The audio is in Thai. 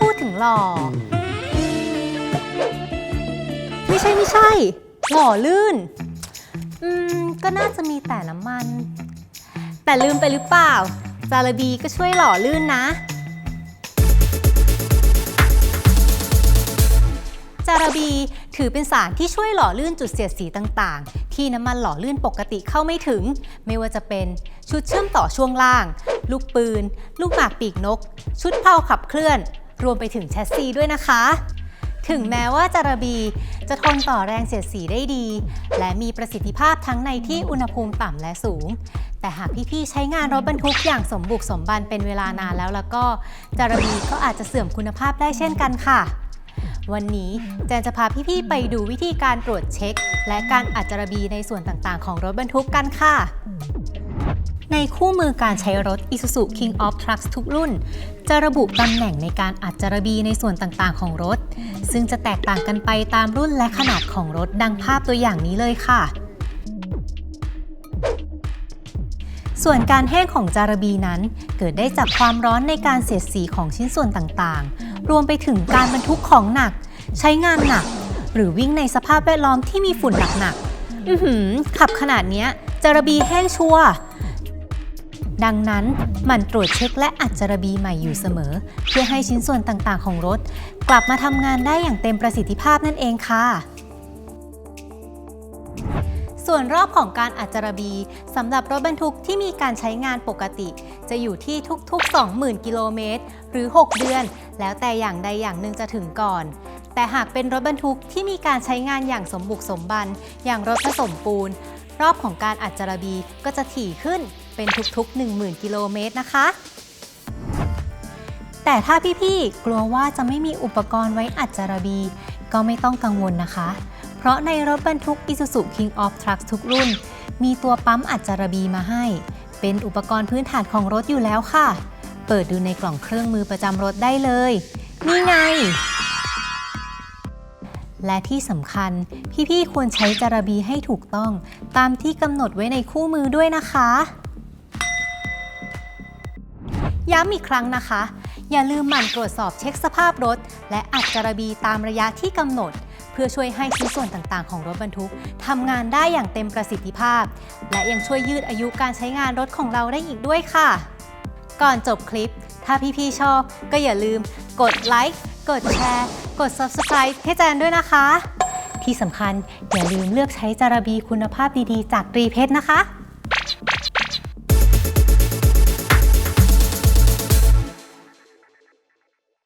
พูดถึงหล่อไม่ใช่ไม่ใช่หล่อลื่น อืม ก็น่าจะมีแต่น้ำมัน แต่ลืมไปหรือเปล่า จาระบีก็ช่วยหล่อลื่นนะ จาระบีถือเป็นสารที่ช่วยหล่อลื่นจุดเสียดสีต่างๆ ที่น้ำมันหล่อลื่นปกติเข้าไม่ถึง ไม่ว่าจะเป็นชุดเชื่อมต่อช่วงล่าง ลูกปืน ลูกหมากปีกนก ชุดเพลาขับเคลื่อน รวมไปถึงแชสซีด้วยนะคะ ถึงแม้ว่าจาระบีจะทนต่อแรงเสียดสีได้ดี และมีประสิทธิภาพทั้งในที่อุณหภูมิต่ำและสูง แต่หากพี่ๆใช้งานรถบรรทุกอย่างสมบุกสมบันเป็นเวลานานแล้วแล้วก็จาระบีก็อาจจะเสื่อมคุณภาพได้เช่นกันค่ะวันนี้แจนจะพาพี่ๆไปดูวิธีการตรวจเช็ค และการอัดจารบีในส่วนต่างๆ ของรถบรรทุกกันค่ะ ในคู่มือการใช้รถ Isuzu King of Trucks ทุกรุ่น จะระบุตำแหน่งในการอัดจารบีในส่วนต่างๆ ของรถ ซึ่งจะแตกต่างกันไปตามรุ่นและขนาดของรถดังภาพตัวอย่างนี้เลยค่ะ ส่วนการแห้งของจารบีนั้น เกิดได้จากความร้อนในการเสียดสีของชิ้นส่วนต่างๆ รวมไปถึงการบรรทุกของหนัก ใช้งานหนัก หรือวิ่งในสภาพแวดล้อมที่มีฝุ่นหนักๆอือหือขับขนาดเนี้ยจารบีแห้งชัวร์ ดังนั้นหมั่นตรวจเช็คและอัดจารบีใหม่อยู่เสมอ เพื่อให้ชิ้นส่วนต่างๆ ของรถ กลับมาทำงานได้อย่างเต็มประสิทธิภาพนั่นเองค่ะ ส่วนรอบของการอัดจารบีสำหรับรถบรรทุกที่มีการใช้งานปกติ จะอยู่ที่ทุกๆ 20,000 กิโลเมตรหรือ 6 เดือน แล้วแต่อย่างใดอย่างหนึ่งจะถึงก่อนแต่หากเป็นรถบรรทุกที่มีการใช้งานอย่างสมบุกสมบัน อย่างรถผสมปูน รอบของการอัดจารบีก็จะถี่ขึ้น เป็นทุกๆ 10,000 กิโลเมตรนะคะ แต่ถ้าพี่ๆ กลัวว่าจะไม่มีอุปกรณ์ไว้อัดจารบี ก็ไม่ต้องกังวลนะคะ เพราะในรถบรรทุก Isuzu King of Trucks ทุกรุ่น มีตัวปั๊มอัดจารบีมาให้ เป็นอุปกรณ์พื้นฐานของรถอยู่แล้วค่ะ เปิดดูในกล่องเครื่องมือประจำรถได้เลย นี่ไงและที่สำคัญ พี่ๆ ควรใช้จารบีให้ถูกต้อง ตามที่กำหนดไว้ในคู่มือด้วยนะคะ ย้ำอีกครั้งนะคะ อย่าลืมหมั่นตรวจสอบเช็คสภาพรถ และอัดจารบีตามระยะที่กำหนด เพื่อช่วยให้ชิ้นส่วนต่างๆ ของรถบรรทุกทำงานได้อย่างเต็มประสิทธิภาพ และยังช่วยยืดอายุการใช้งานรถของเราได้อีกด้วยค่ะ ก่อนจบคลิป ถ้าพี่ๆชอบ ก็อย่าลืม กดไลค์กดแชร์กด Subscribe ให้แจนด้วยนะคะ ที่สำคัญอย่าลืมเลือกใช้จารบีคุณภาพดีๆ จากตรีเพชรนะคะ